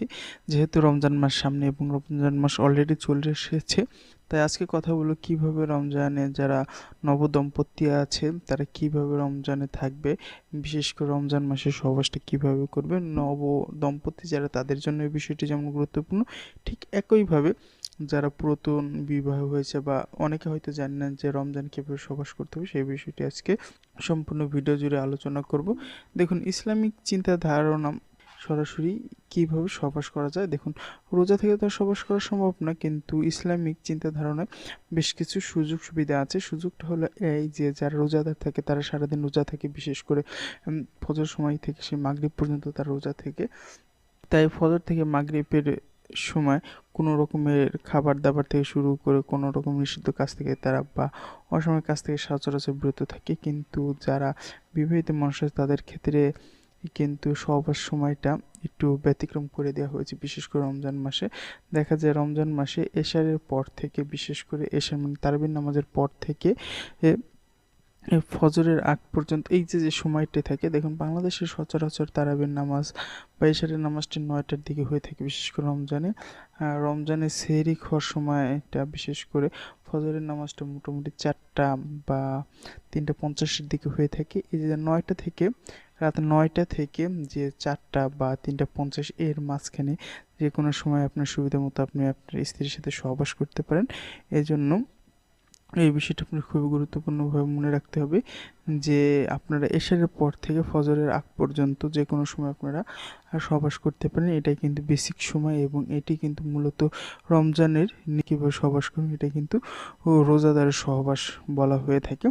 করছি। যেহেতু রমজান মাস সামনে এবং রমজান মাস অলরেডি চলে এসেছে, তাই আজকে কথা বলব কীভাবে রমজানে যারা নবদম্পতি আছে, তারা কীভাবে রমজানে থাকবে, বিশেষ করে রমজান মাসে সহবাসটা কীভাবে করবে নব দম্পতি যারা তাদের জন্য এই বিষয়টি যেমন গুরুত্বপূর্ণ, ঠিক একইভাবে যারা পুরাতন বিবাহ হয়েছে বা অনেকে হয়তো জানেন না যে রমজান কীভাবে সহবাস করতে হবে, সেই বিষয়টি আজকে সম্পূর্ণ ভিডিও জুড়ে আলোচনা করব। দেখুন, ইসলামিক চিন্তা ধারণা সরাসরি কীভাবে সহবাস করা যায়? দেখুন, রোজা থেকে তো আর সহবাস করা সম্ভব না, কিন্তু ইসলামিক চিন্তা ধারণায় বেশ কিছু সুযোগ সুবিধা আছে। সুযোগটা হলো এই যে, যারা রোজাদার থাকে, তারা সারাদিন রোজা থাকে, বিশেষ করে ফজর সময় থেকে সে মাগরিব পর্যন্ত তার রোজা থেকে। তাই ফজর থেকে মাগরিবের সময় কোনো রকমের খাবার দাবার থেকে শুরু করে কোনো রকম নিষিদ্ধ কাজ থেকে তারা বা অসময়ের কাজ থেকে সচরাচর বিরত থাকে। কিন্তু যারা বিবাহিত মানুষ তাদের ক্ষেত্রে কিন্তু সবার সময়টা একটু ব্যতিক্রম করে দেওয়া হয়েছে, বিশেষ করে রমজান মাসে। দেখা যায় রমজান মাসে এশারের পর থেকে, বিশেষ করে এশার মানে তারাবির নামাজের পর থেকে ফজরের আগ পর্যন্ত, এই যে যে সময়টি থাকে, দেখুন বাংলাদেশের সচরাচর তারাবির নামাজ বা এশারের নামাজটি নয়টার দিকে হয়ে থাকে, বিশেষ করে রমজানে। রমজানে সেহরি খাওয়ার সময়টা, বিশেষ করে ফজরের নামাজটা মোটামুটি চারটা বা তিনটা পঞ্চাশের দিকে হয়ে থাকে। এই যে নয়টা থেকে রাত নয়টা থেকে যে চারটা বা তিনটা পঞ্চাশ এর মাঝখানে যে কোনো সময় আপনার সুবিধা মতো আপনি আপনার স্ত্রীর সাথে সহবাস করতে পারেন। এই জন্য এই বিষয়টা আপনার খুবই গুরুত্বপূর্ণভাবে মনে রাখতে হবে যে আপনারা এশারের পর থেকে ফজরের আগ পর্যন্ত যে কোনো সময় আপনারা সহবাস করতে পারেন। এটাই কিন্তু বেসিক সময় এবং এটি কিন্তু মূলত রমজানের নি- কীভাবে সহবাস করবেন এটা কিন্তু রোজাদারের সহবাস বলা হয়ে থাকে।